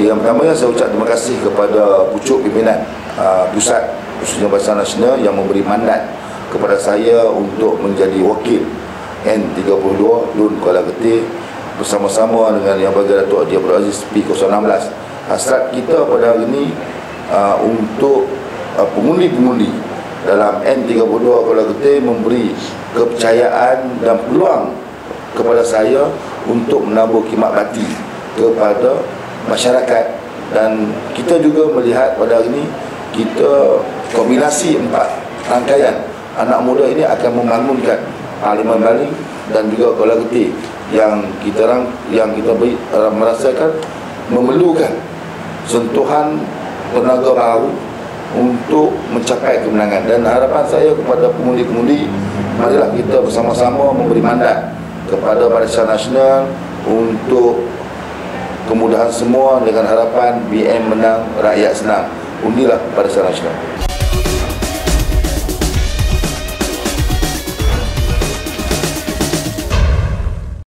Yang pertama saya ucap terima kasih kepada pucuk pimpinan uh, pusat khususnya Barisan Nasional yang memberi mandat kepada saya untuk menjadi wakil N32 Lun Kuala Getih bersama-sama dengan Yang Bagi Datuk Haji Abdul Aziz P016. Hasrat kita pada hari ini uh, untuk uh, pengundi-pengundi dalam N32 Kuala Getih memberi kepercayaan dan peluang kepada saya untuk menabur kimat bati kepada masyarakat. Dan kita juga melihat pada hari ini kita kombinasi empat rangkaian. Anak muda ini akan membangunkan Parlimen Bali dan juga Kuala Getih yang kita orang yang kita uh, merasakan memerlukan sentuhan tenaga baru untuk mencapai kemenangan. Dan harapan saya kepada pengundi-pengundi marilah kita bersama-sama memberi mandat kepada Barisan Nasional untuk kemudahan semua dengan harapan BM menang rakyat senang. Undilah Barisan Nasional